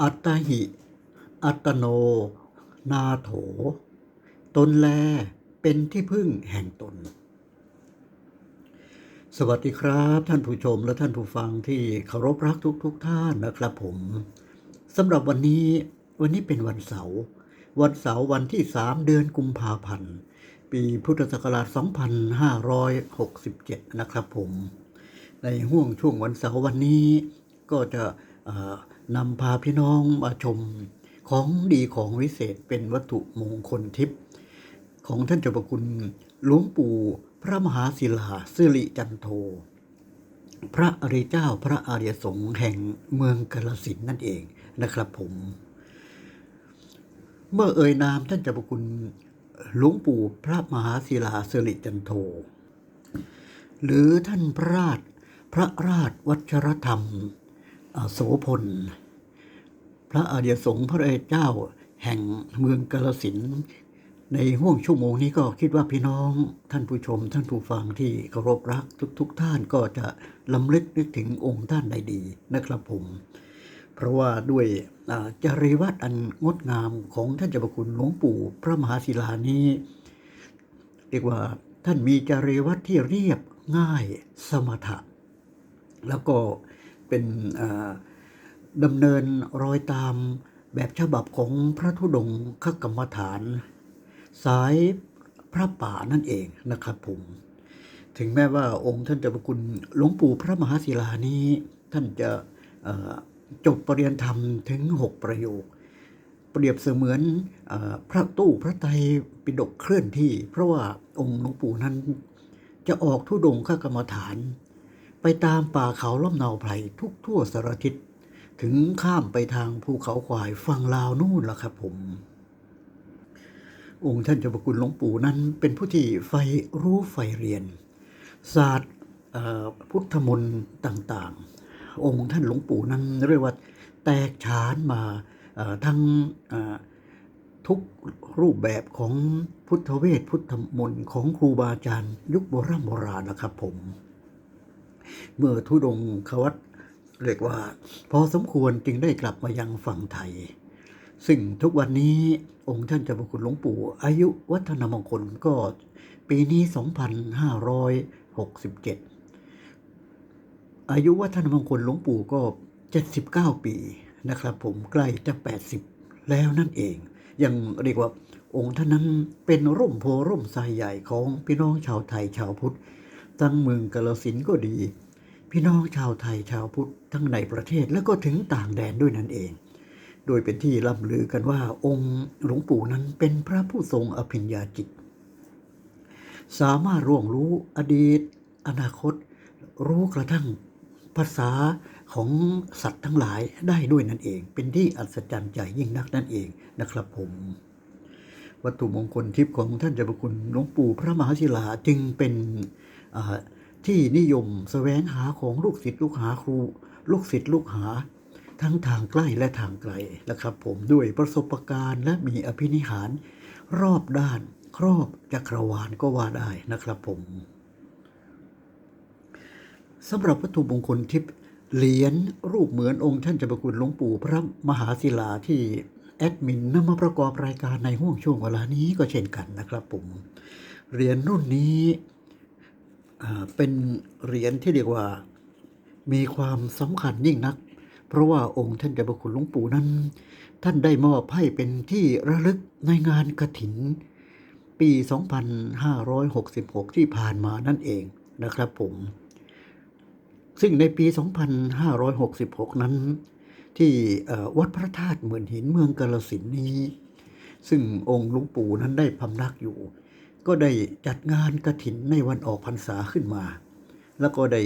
อัตหิ อัตโน นาโถ ตนแลเป็นที่พึ่งแห่งตน สวัสดีครับท่านผู้ชมและท่านผู้ฟังที่เคารพรักทุกๆทท่านนะครับผมสำหรับวันนี้วันนี้เป็นวันเสาร์วันเสาร์วันที่ 3 เดือนกุมภาพันธ์ปีพุทธศักราช 2567 นะครับผม ในห่วงช่วงวันเสาร์วันนี้ก็จะ นำพาพี่น้องมาชมของดีของวิเศษเป็นวัตถุมงคลทิพย์ของท่านเจ้าประคุณหลวงปู่พระมหาศิลาสิริจันโท พระอริเจ้าพระอริยสงฆ์แห่งเมืองกาลสินนั่นเองนะครับผม เมื่อเอ่ยนามท่านเจ้าประคุณหลวงปู่พระมหาศิลาสิริจันโท หรือท่านพระราชพระราชวัชรธรรม โสพล พระอริยสงฆ์พระอริยเจ้าแห่งเมืองกาลสินในห่วงชั่วโมงนี้ก็คิดว่าพี่น้องท่านผู้ชม ท่านผู้ฟังที่เคารพรักทุกๆทท่านก็จะลำลึกนึกถึงองค์ท่านใดดีนะครับผม เพราะว่าด้วยจริวัตอันงดงามของท่านเจ้าประคุณหลวงปู่พระมหาศิลานี้ เรียกว่าท่านมีจริวัตที่เรียบง่ายสมถะ แล้วก็ เป็นดำเนินรอยตามแบบฉบับของพระธุดงคกรรมฐาน สายพระป่านั่นเองนะครับผมถึงแม้ว่าองค์ท่านเจ้าประคุณหลวงปู่พระมหาศิลานี้ ท่านจะจบปรริยนธรรมถึง 6 ประโยค เปรียบเสมือนอพระตู้พระไตรปิฎกเคลื่อนที่ เพราะว่าองค์หลวงปู่นั้นจะออกทุดงคกรรมฐาน ไปตามป่าเขาล่มเนาไพรทุกทั่วสารทิศถึงข้ามไปทางภูเขาควายฝั่งลาวนู่นล่ะครับผม องค์ท่านเจ้าประคุณหลวงปู่นั้นเป็นผู้ที่ใฝ่รู้ใฝ่เรียน ศาสตร์พุทธมนต์ต่างๆ องค์ท่านหลวงปู่นั้นเรียกว่าแตกฉานมาทั้งทุกรูปแบบของพุทธเวทพุทธมนต์ของครูบาอาจารย์ยุคโบราณโบราณนะครับผม เมื่อทุดงควัตเรียกว่า พอสมควรจึงได้กลับมายังฝั่งไทย ซึ่งทุกวันนี้องค์ท่านเจ้าพระคุณหลวงปู่ อายุวัฒนมงคลก็ปีนี้ 2567 อายุวัฒนมงคลหลวงปู่ก็ 79 ปีนะครับ ผมใกล้จะ 80 แล้วนั่นเอง ยังเรียกว่าองค์ท่านนั้นเป็นร่มโพร่มไทรใหญ่ของพี่น้องชาวไทยชาวพุทธ ทั้งเมืองกาลสินก็ดี พี่น้องชาวไทยชาวพุทธทั้งในประเทศและก็ถึงต่างแดนด้วยนั่นเอง โดยเป็นที่ล่ำลือกันว่าองค์หลวงปู่นั้นเป็นพระผู้ทรงอภิญญาจิต สามารถร่วงรู้อดีต อนาคต รู้กระทั่งภาษาของสัตว์ทั้งหลายได้ด้วยนั่นเอง เป็นที่อัศจรรย์ใจยิ่งนักนั่นเองนะครับผมวัตถุมงคลทิพย์ของท่านเจ้าพระคุณหลวงปู่พระมหาศิลาจึงเป็น ที่นิยมแสวงหาของลูกศิษย์ลูกหาครู ลูกศิษย์ลูกหา ทั้งทางใกล้และทางไกลนะครับ ผมด้วยประสบการณ์และมีอภินิหาร รอบด้าน ครอบจักรวาลก็ว่าได้นะครับผมสำหรับวัตถุมงคลทิพย์เหรียญรูปเหมือนองค์ท่านเจ้าประคุณหลวงปู่พระมหาศิลาที่แอดมินนำมาประกอบรายการในห่วงช่วงเวลานี้ก็เช่นกันนะครับผมเหรียญรุ่นนี้ เป็นเหรียญที่เรียกว่ามีความสำคัญยิ่งนัก เพราะว่าองค์ท่านเจ้าพระคุณหลวงปู่นั้น ท่านได้มอบให้เป็นที่ระลึกในงานกระถิน ปี 2566 ที่ผ่านมานั่นเองนะครับผม ซึ่งในปี 2566 นั้น ที่วัดพระธาตุเหมือนหินเมืองกาลสินนี้ ซึ่งองค์หลวงปู่นั้นได้พำนักอยู่ ก็ได้จัดงานกระถินในวันออกพรรษาขึ้นมา แล้วก็ได้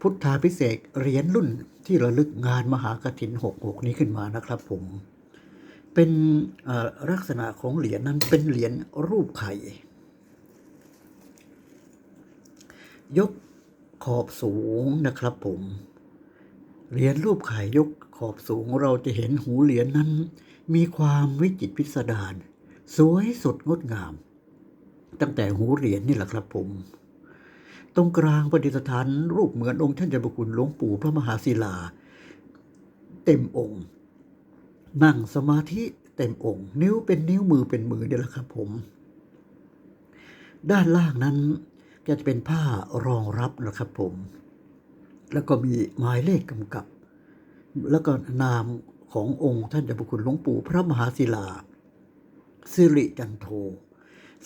พุทธาพิเศษเหรียญรุ่นที่ระลึกงานมหากฐิน66 นี้ขึ้นมานะครับผม เป็นลักษณะของเหรียญนั้นเป็นเหรียญรูปไข่ ยกขอบสูงนะครับผม เหรียญรูปไข่ยกขอบสูงเราจะเห็นหูเหรียญนั้น มีความวิจิตพิสดาร สวยสดงดงาม ตั้งแต่หูเหรียญนี่แหละครับผม ตรงกลางประดิษฐานรูปเหมือนองค์ท่านเจ้าพระคุณหลวงปู่พระมหาศิลา เต็มองค์ นั่งสมาธิเต็มองค์ นิ้วเป็นนิ้วมือเป็นมือเนี่ยแหละครับผม ด้านล่างนั้นก็จะเป็นผ้ารองรับนะครับผม แล้วก็มีหมายเลขกำกับ แล้วก็นามขององค์ท่านเจ้าพระคุณหลวงปู่พระมหาศิลา สิริจันโท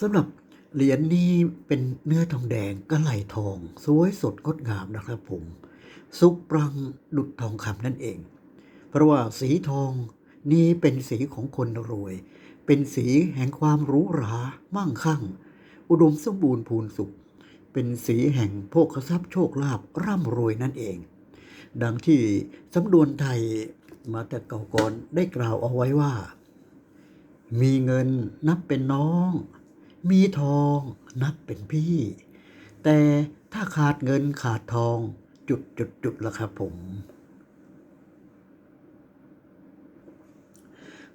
สำหรับเหรียญนี้เป็นเนื้อทองแดงกระไหลทอง สวยสดงดงามนะครับผมซุปปรังดุจทองคำนั่นเอง เพราะว่าสีทองนี้เป็นสีของคนรวย เป็นสีแห่งความหรูหรามั่งคั่ง อุดมสมบูรณ์พูนสุข เป็นสีแห่งโภคทรัพย์โชคลาภร่ำรวยนั่นเอง ดังที่สำนวนไทยมาแต่เก่าก่อนได้กล่าวเอาไว้ว่า มีเงินนับเป็นน้อง มีทองนับเป็นพี่ แต่ถ้าขาดเงินขาดทองจุดจุดจุดละครับผม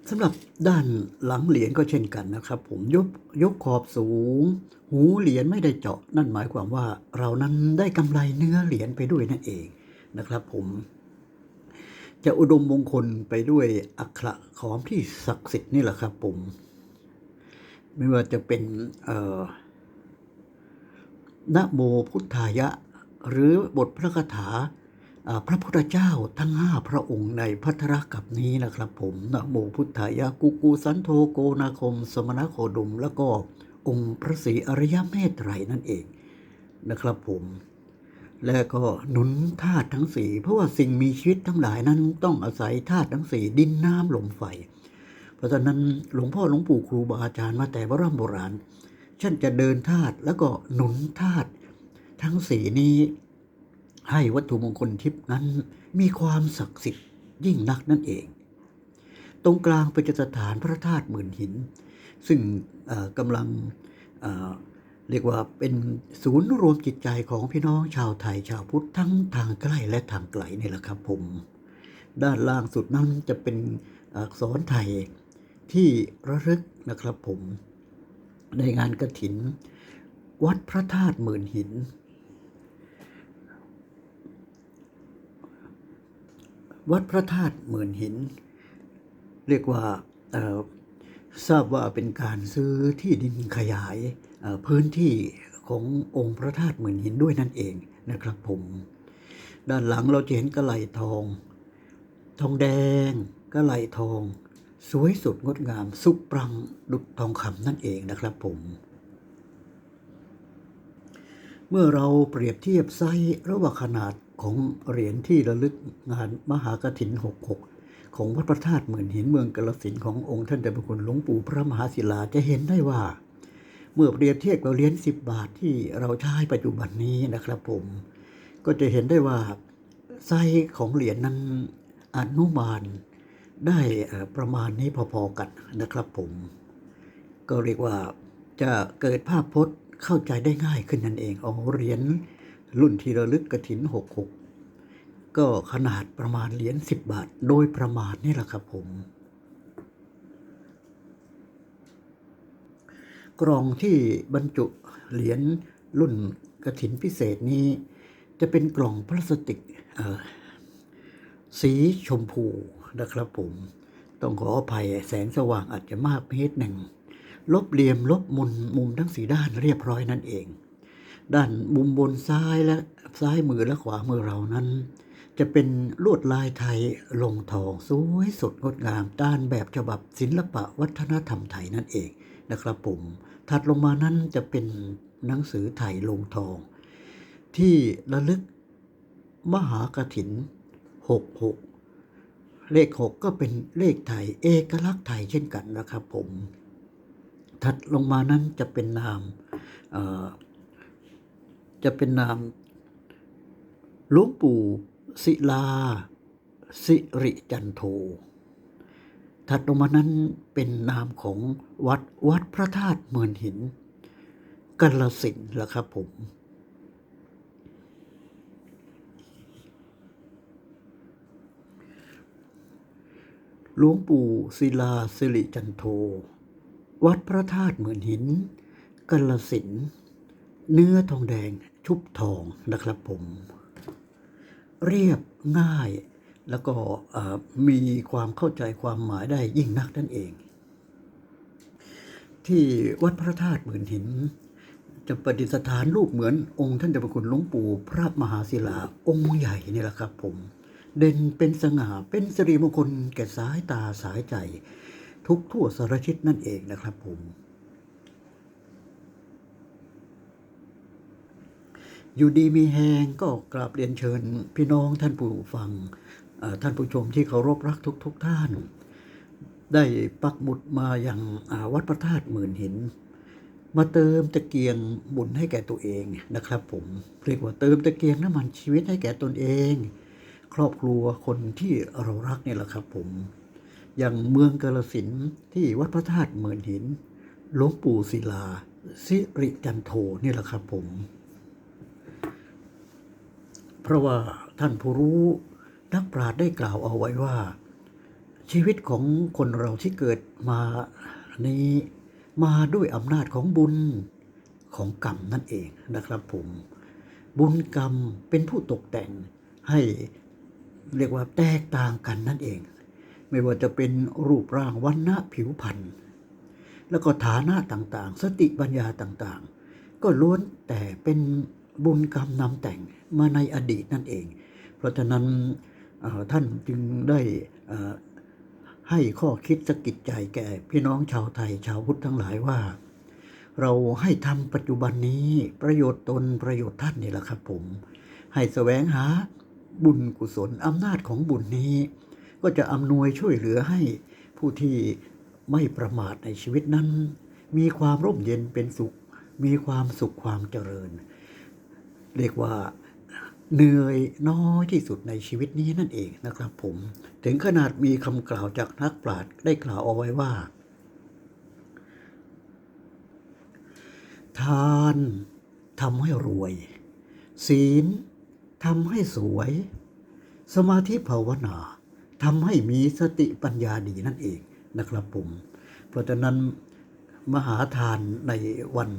สำหรับด้านหลังเหรียญก็เช่นกันนะครับ ผมยกยกขอบสูง หูเหรียญไม่ได้เจาะ นั่นหมายความว่าเรานั้นได้กำไรเนื้อเหรียญไปด้วยนั่นเองนะครับผม จะอุดมมงคลไปด้วยอักขระของที่ศักดิ์สิทธิ์นี่แหละครับผม ไม่ว่าจะเป็นเออนะโมพุทธายะ หรือบทพระคาถาพระพุทธเจ้าทั้งห้าพระองค์ในพัทธรกับนี้นะครับผมนะโมพุทธายะกุกูสันโธโกนาคม สมณโคดม แล้วก็องค์พระศรีอริยเมตไตรนั่นเองนะครับผม และก็หนุนธาตุทั้งสี่เพราะว่าสิ่งมีชีวิตทั้งหลายนั้นต้องอาศัยธาตุทั้งสี่ดินน้ำลมไฟ เพราะฉะนั้นหลวงพ่อหลวงปู่ครูบาอาจารย์มาแต่โบราณโบราณท่านจะเดินธาตุแล้วก็หนุนธาตุทั้งสี่นี้ ให้วัตถุมงคลทิพนั้น มีความศักดิ์สิทธิ์ยิ่งนักนั่นเอง ตรงกลางเป็นสถานพระธาตุหมื่นหิน ซึ่งกำลัง เรียกว่าเป็นศูนย์รวมจิตใจของพี่น้องชาวไทยชาวพุทธทั้งทางใกล้และทางไกลนี่แหละครับผม ด้านล่างสุดนั้นจะเป็นอักษรไทยที่ระลึกนะครับผม ในงานกระถิน วัดพระธาตุหมื่นหิน วัดพระธาตุหมื่นหิน เรียกว่าทราบว่าเป็นการซื้อที่ดินขยาย พื้นที่ขององค์พระธาตุหมื่นหินด้วยนั่นเองนะครับผมด้านหลังเราจะเห็นกระไหลทอง ทองแดงกระไหลทอง สวยสุดงดงาม สุปรังดุจทองคำนั่นเองนะครับผม เมื่อเราเปรียบเทียบไซส์ระหว่างขนาดของเหรียญที่ระลึกงานมหากฐิน 66 ของวัดพระธาตุหมื่นหินเมืองกาลสินขององค์ท่านเจ้าพระคุณหลวงปู่พระมหาศิลาจะเห็นได้ว่า เมื่อเปรียบเทียบกับเหรียญ10 บาทที่เราใช้ปัจจุบันนี้นะครับผม ก็จะเห็นได้ว่าไซส์ของเหรียญนั้นอนุมานได้ประมาณนี้พอๆกันนะครับผม ก็เรียกว่าจะเกิดภาพพจน์เข้าใจได้ง่ายขึ้นนั่นเองเอาเหรียญรุ่นทีระลึกกระถิน 66 ก็ขนาดประมาณเหรียญ10 บาท โดยประมาณนี่แหละครับผม กล่องที่บรรจุเหรียญรุ่นกระถินพิเศษนี้ จะเป็นกล่องพลาสติกสีชมพูนะครับผม ต้องขออภัยแสงสว่างอาจจะมากไปนิดหนึ่ง ลบเหลี่ยมลบมุมมุมทั้งสีด้านเรียบร้อยนั่นเอง ด้านมุมบนซ้ายและซ้ายมือและขวามือเรานั้น จะเป็นลวดลายไทยลงทองสวยสดงดงามด้านแบบฉบับศิลปะวัฒนธรรมไทยนั่นเองนะครับผม ถัดลงมานั้นจะเป็นหนังสือไทยลงทอง ที่ระลึกมหากถิน 66 เลข 6 ก็เป็นเลขไทยเอกลักษณ์ไทยเช่นกันนะครับผม ถัดลงมานั้นจะเป็นนามจะเป็นนามหลวงปู่ศิลา สิริจันโท ถัดลงมานั้นเป็นนามของวัดวัดพระธาตุเมือนหินกาลสินธุ์ละครับผมหลวงปู่ศิลาสิริจันโท วัดพระธาตุเหมือนหินกาลสิน เนื้อทองแดงชุบทองนะครับผม เรียบง่าย แล้วก็มีความเข้าใจความหมายได้ยิ่งนักนั่นเอง ที่วัดพระธาตุหมื่นหิน จะประดิษฐานรูปเหมือนองค์ท่านเจ้าพระคุณหลวงปู่พระมหาศิลาองค์ใหญ่นี่แหละครับผม เด่นเป็นสง่าเป็นสิริมงคลแก่สายตาสายใจ ทุกทั่วสารชิดนั่นเองนะครับผมอยู่ดีมีแหงก็กราบเรียนเชิญพี่น้องท่านผู้ฟัง ท่านผู้ชมที่เคารพรักทุกทุกๆท่าน ได้ปักหมุดมาอย่างาวัดพระธาตุหมื่นหิน มาเติมตะเกียงบุญให้แก่ตัวเองนะครับ ผมเรียกว่าเติมตะเกียงน้ำมันชีวิตให้แก่ตนเอง ครอบครัวคนที่เรารักนี่แหละครับ ผมอย่างเมืองกาลสินที่วัดพระธาตุหมื่นหินหลวงปู่ศิลา สิริจันโทนี่แหละครับผม เพราะว่าท่านผู้รู้ นักปราชญ์ได้กล่าวเอาไว้ว่า ชีวิตของคนเราที่เกิดมานี้มาด้วยอำนาจของบุญของกรรมนั่นเองนะครับผม บุญกรรมเป็นผู้ตกแต่งให้เรียกว่าแตกต่างกันนั่นเอง ไม่ว่าจะเป็นรูปร่างวันณะผิวพรรณแล้วก็ฐานะต่างๆ สติปัญญาต่างๆ ก็ล้วนแต่เป็นบุญกรรมนำแต่งมาในอดีตนั่นเอง เพราะฉะนั้น ท่านจึงได้ให้ข้อคิดสะกิดใจแก่พี่น้องชาวไทยชาวพุทธทั้งหลายว่า เราให้ทำปัจจุบันนี้ประโยชน์ตนประโยชน์ท่านนี่แหละครับผม ให้แสวงหาบุญกุศลอำนาจของบุญนี้ ก็จะอำนวยช่วยเหลือให้ผู้ที่ไม่ประมาทในชีวิตนั้น มีความร่มเย็นเป็นสุข มีความสุขความเจริญ เรียกว่า เหนื่อยน้อยที่สุดในชีวิตนี้นั่นเองนะครับผม ถึงขนาดมีคำกล่าวจากนักปราชญ์ได้กล่าวเอาไว้ว่า ทานทำให้รวย ศีลทำให้สวย สมาธิภาวนาทำให้มีสติปัญญาดีนั่นเองนะครับผม เพราะฉะนั้นมหาทานในวัน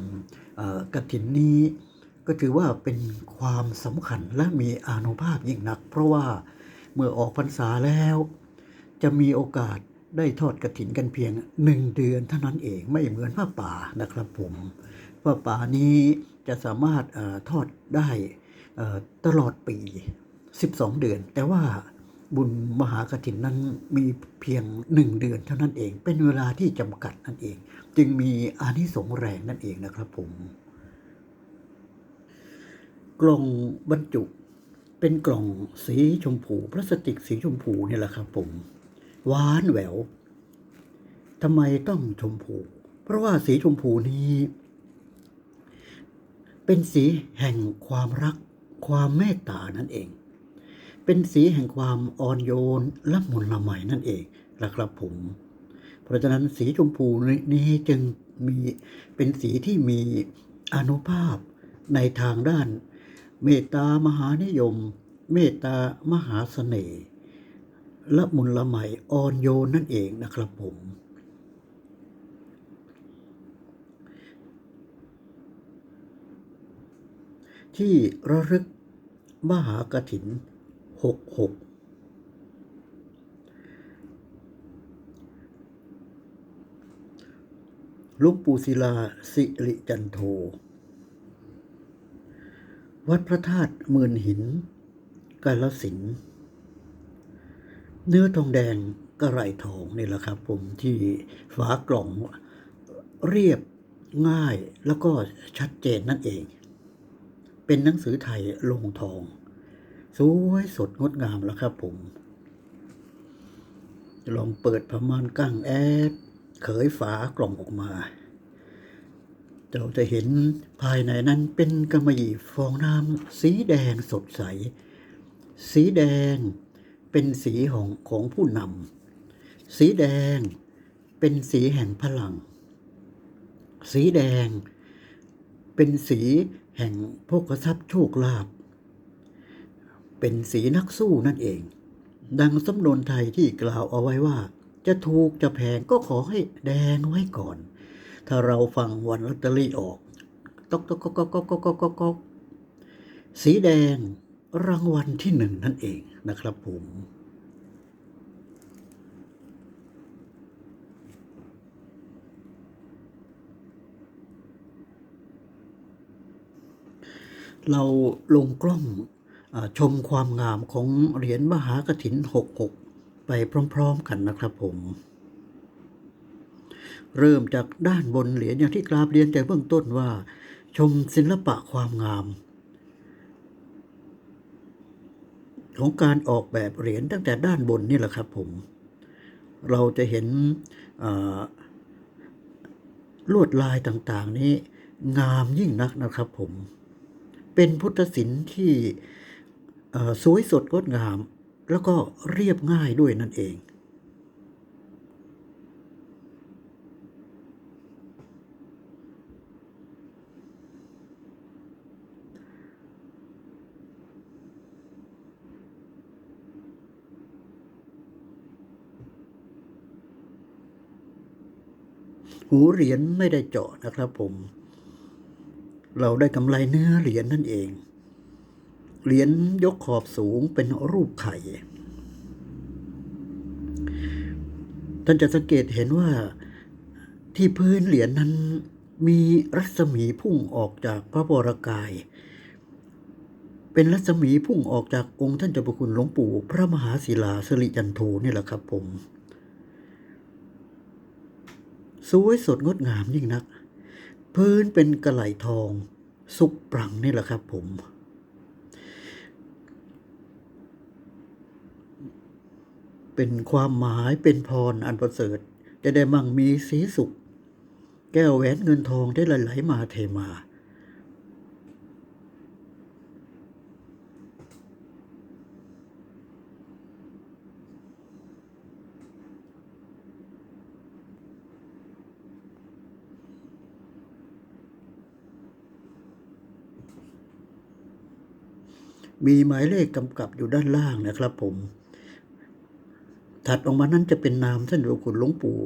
เอ่อกฐินนี้ ก็ถือว่าเป็นความสำคัญและมีอานุภาพยิ่งนัก เพราะว่าเมื่อออกพรรษาแล้ว จะมีโอกาสได้ทอดกระถินกันเพียงหนึ่งเดือนเท่านั้นเองไม่เหมือนผ้าป่านะครับผมผ้าป่านี้จะสามารถอทอดได้ตลอดปี 12 เดือน แต่ว่าบุญมหากถินนั้นมีเพียงหนึ่งเดือนเท่านั้นเอง เป็นเวลาที่จำกัดนั่นเอง จึงมีอานิสงส์แรงนั่นเองนะครับผม กล่องบรรจุเป็นกล่องสีชมพูพลาสติกสีชมพูเนี่ยแหละครับผมหวานแหววทำไมต้องชมพู เพราะว่าสีชมพูนี้ เป็นสีแห่งความรัก ความเมตตานั่นเอง เป็นสีแห่งความอ่อนโยนละมุนละไมนั่นเองนะครับผม เพราะฉะนั้นสีชมพูนี้จึงมีเป็นสีที่มีอนุภาพในทางด้าน เมตตามหานิยม เมตตามหาเสน่ห์ละมุนละไมอ่อนโยนนั่นเองนะครับผม ที่ระลึกมหากถินหกหกลุงปูศิลาสิริจันโท วัดพระธาตุหมื่นหิน กาลสินธุ์เนื้อทองแดงกระไรทองนี่แหละครับ ผมที่ฝากล่องเรียบง่ายแล้วก็ชัดเจนนั่นเอง เป็นหนังสือไทยลงทอง สวยสดงดงามแล้วครับผมลองเปิดประมาณกั้งแอดเขยฝากล่องออกมา เราจะเห็นภายในนั้นเป็นกำมะหยี่ฟองน้ำสีแดงสดใส สีแดงเป็นสีของของผู้นำสีแดงเป็นสีแห่งพลัง สีแดงเป็นสีแห่งโภคทรัพย์โชคลาภเป็นสีนักสู้นั่นเอง ดังสำนวนไทยที่กล่าวเอาไว้ว่า จะถูกจะแพงก็ขอให้แดงไว้ก่อน ถ้าเราฟังวันลอตเตอรี่ออกตกตกตกกกกกกสีแดงรางวัลที่หนึ่งนั่นเองนะครับผมเราลงกล้องอชมความงามของเหรียญมหากถินหกหกไปพร้อม ๆ กันนะครับผม เริ่มจากด้านบนเหรียญอย่างที่กราบเรียนแต่เบื้องต้นว่า ชมศิลปะความงาม ของการออกแบบเหรียญตั้งแต่ด้านบนนี่แหละครับผม เราจะเห็นลวดลายต่างๆนี้ งามยิ่งนักนะครับผม เป็นพุทธศิลป์ที่สวยสดงดงาม แล้วก็เรียบง่ายด้วยนั่นเอง หูเหรียญไม่ได้เจาะนะครับผม เราได้กำไรเนื้อเหรียญนั่นเอง เหรียญยกขอบสูงเป็นรูปไข่ ท่านจะสังเกตเห็นว่าที่พื้นเหรียญนั้นมีรัศมีพุ่งออกจากพระบรกาย เป็นรัศมีพุ่งออกจากองค์ท่านเจ้าประคุณหลวงปู่ พระมหาศิลาสิริจันโทนี่แหละครับผม สวยสดงดงามยิ่งนัก พื้นเป็นกระไหลทอง สุกปรังนี่แหละครับผม เป็นความหมายเป็นพรอันประเสริฐ จะได้มั่งมีสีสุข แก้วแหวนเงินทองได้ไหลๆมาเทมา มีหมายเลขกำกับอยู่ด้านล่างนะครับผม ถัดออกมานั้นจะเป็นนามท่านหลวงคุณหลวงปู่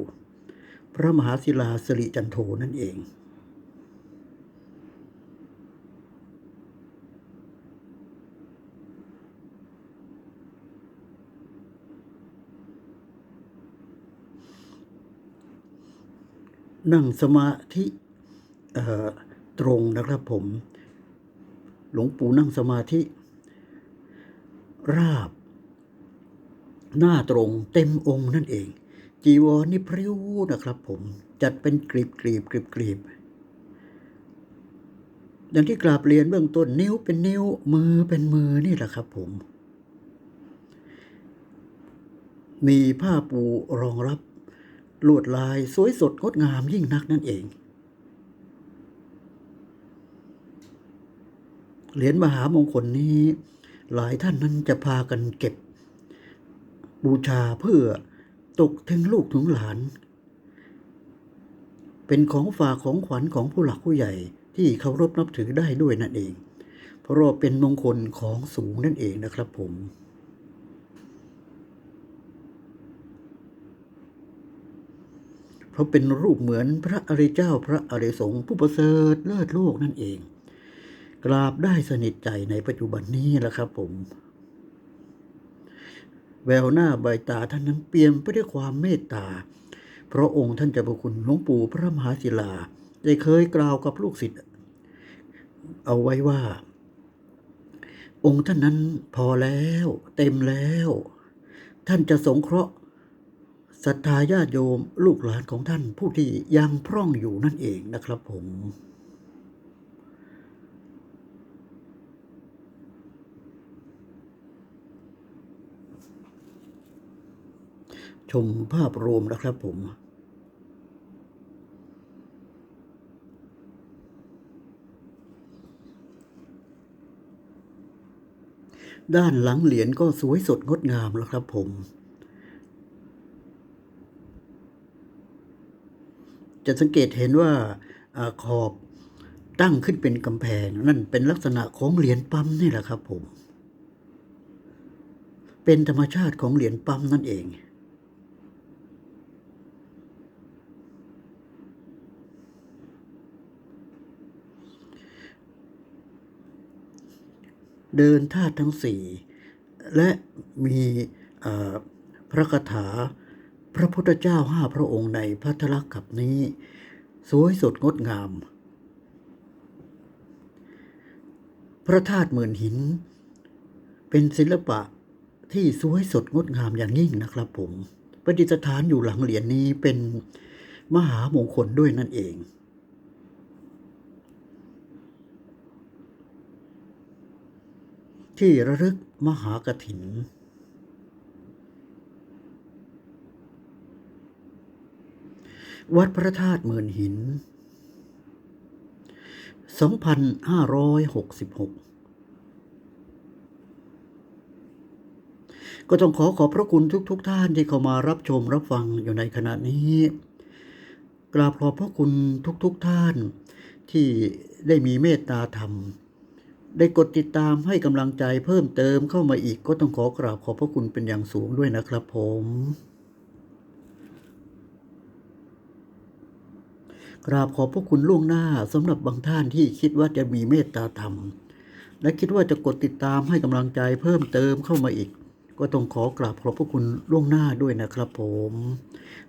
พระมหาศิลาสิริจันโทนั่นเองนั่งสมาธิตรงนะครับผม หลวงปู่นั่งสมาธิ ราบ หน้าตรงเต็มองค์นั่นเอง จีวรนี่พริ้วนะครับผมจัดเป็นกรีบกรีบกรีบกรีบอย่างที่กราบเรียนเบื้องต้นนิ้วเป็นนิ้วมือเป็นมือนี่แหละครับผม มีผ้าปูรองรับลวดลายสวยสดงดงามยิ่งนักนั่นเอง เหรียญมหามงคลนี้ หลายท่านนั้นจะพากันเก็บ บูชาเพื่อตกถึงลูกถึงหลาน เป็นของฝากของขวัญของผู้หลักผู้ใหญ่ที่เคารพนับถือได้ด้วยนั่นเอง เพราะเป็นมงคลของสูงนั่นเองนะครับผมเพราะเป็นรูปเหมือนพระอริยเจ้าพระอริยสงฆ์ผู้ประเสริฐเลิศโลกนั่นเอง กราบได้สนิทใจในปัจจุบันนี้แหละครับผม แววหน้าใบตาท่านนั้นเปลี่ยมไปด้วยความเมตตา เพราะองค์ท่านเจ้าพระคุณหลวงปู่พระมหาศิลา ได้เคยกล่าวกับลูกศิษย์เอาไว้ว่า องค์ท่านนั้นพอแล้ว เต็มแล้ว ท่านจะสงเคราะห์ศรัทธาญาติโยมลูกหลานของท่านผู้ที่ยังพร่องอยู่นั่นเองนะครับผม ชมภาพรวมนะครับผม ด้านหลังเหรียญก็สวยสดงดงามแล้วครับผม จะสังเกตเห็นว่าอาขอบตั้งขึ้นเป็นกำแพง นั่นเป็นลักษณะของเหรียญปั๊มนี่แหละครับผม เป็นธรรมชาติของเหรียญปั๊มนั่นเอง เดินธาตุทั้งสี่และมีพระคาถาพระพุทธเจ้าห้าพระองค์ในพัทลักษณ์กับนี้ สวยสดงดงาม พระธาตุหมื่นหิน เป็นศิลปะที่สวยสดงดงามอย่างยิ่งนะครับผมประดิษฐานอยู่หลังเหรียญนี้เป็นมหามงคลด้วยนั่นเอง ที่ระลึกมหากถิน วัดพระธาตุหมื่นหิน 2566 ก็ต้องขอขอบพระคุณทุกๆทท่านที่เข้ามารับชมรับฟังอยู่ในขณะนี้ กราบขอบพระคุณทุกๆทท่านที่ได้มีเมตตาธรรม ได้กดติดตามให้กำลังใจเพิ่มเติมเข้ามาอีกก็ต้องขอกราบขอบพระคุณเป็นอย่างสูงด้วยนะครับผม กราบขอบพระคุณล่วงหน้าสำหรับบางท่านที่คิดว่าจะมีเมตตาธรรม และคิดว่าจะกดติดตามให้กำลังใจเพิ่มเติมเข้ามาอีก ก็ต้องขอกราบขอบพระคุณล่วงหน้าด้วยนะครับผม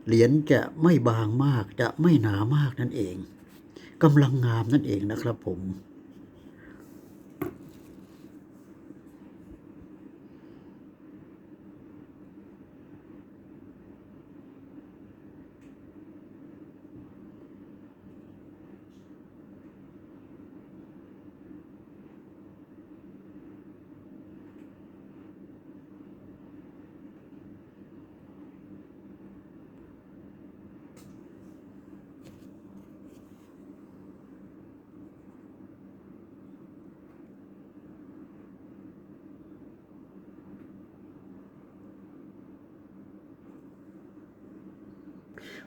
เหรียญจะไม่บางมากจะไม่หนามากนั่นเองกำลังงามนั่นเองนะครับผม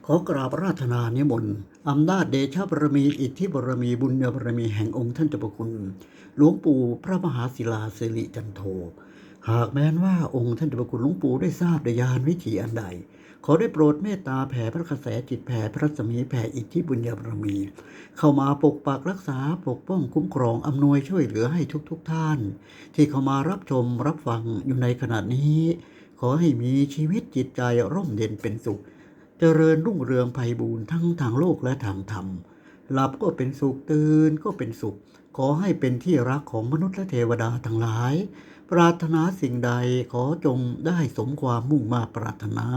ขอกราบราธนานิมนต์อำนาจเดชบารมีอิทธิบารมีบุญญาบารมีแห่งองค์ท่านเจ้าประคุณ หลวงปู่พระมหาศิลาสิริจันโท หากแม้นว่าองค์ท่านเจ้าประคุณหลวงปู่ได้ทราบในยานวิถีอันใด ขอได้โปรดเมตตาแผ่พระกระแสจิตแผ่พระสมีแผ่อิทธิบุญญาบารมี เข้ามาปกปักรักษาปกป้องคุ้มครองอำนวยช่วยเหลือให้ทุกๆทท่าน ที่เข้ามารับชมรับฟังอยู่ในขณะนี้ ขอให้มีชีวิตจิตใจร่มเย็นเป็นสุข เจริญรุ่งเรืองไพบูรณ์ทั้งทางโลกและทางธรรม หลับก็เป็นสุขตื่นก็เป็นสุข ขอให้เป็นที่รักของมนุษย์และเทวดาทั้งหลาย ปรารถนาสิ่งใดขอจงได้สมความมุ่งมาปรารถนา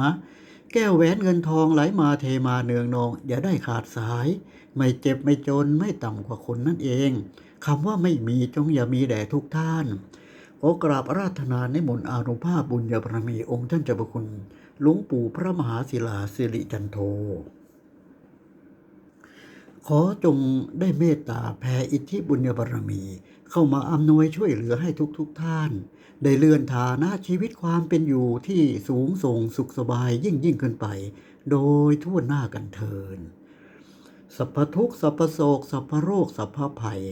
แก้วแหวนเงินทองไหลมาเทมาเนืองนอง อย่าได้ขาดสาย ไม่เจ็บไม่จนไม่ต่ำกว่าคนนั่นเองคำว่าไม่มีจงอย่ามีแด่ทุกท่านขอกราบอาราธนาในมนต์อานุภาพบุญญาบารมีองค์ท่านเจ้าประคุณ หลวงปู่พระมหาศิลาสิริจันโท ขอจงได้เมตตาแผ่อิทธิบุญญาบารมี เข้ามาอำนวยช่วยเหลือให้ทุกๆทท่าน ได้เลื่อนฐานะชีวิตความเป็นอยู่ที่สูงส่งสุขสบายยิ่งยิ่งขึ้นไป โดยทั่วหน้ากันเทินสัพพทุกสัพพโศกสัพพโรคสัพพภัย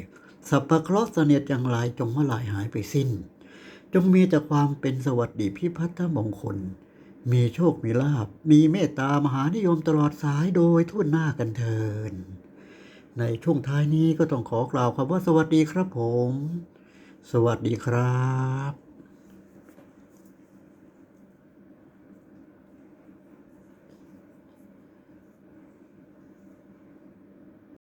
สัพพเคราะห์เสนียดอย่างไรจงมาลายหายไปสิ้น จงมีแต่ความเป็นสวัสดิพิพัฒนมงคล มีโชค มีลาบ มีเมตตามหานิยมตลอดสายโดยทุ่นหน้ากันเทิน ในช่วงท้ายนี้ก็ต้องขอกล่าวคำว่าสวัสดีครับผม สวัสดีครับ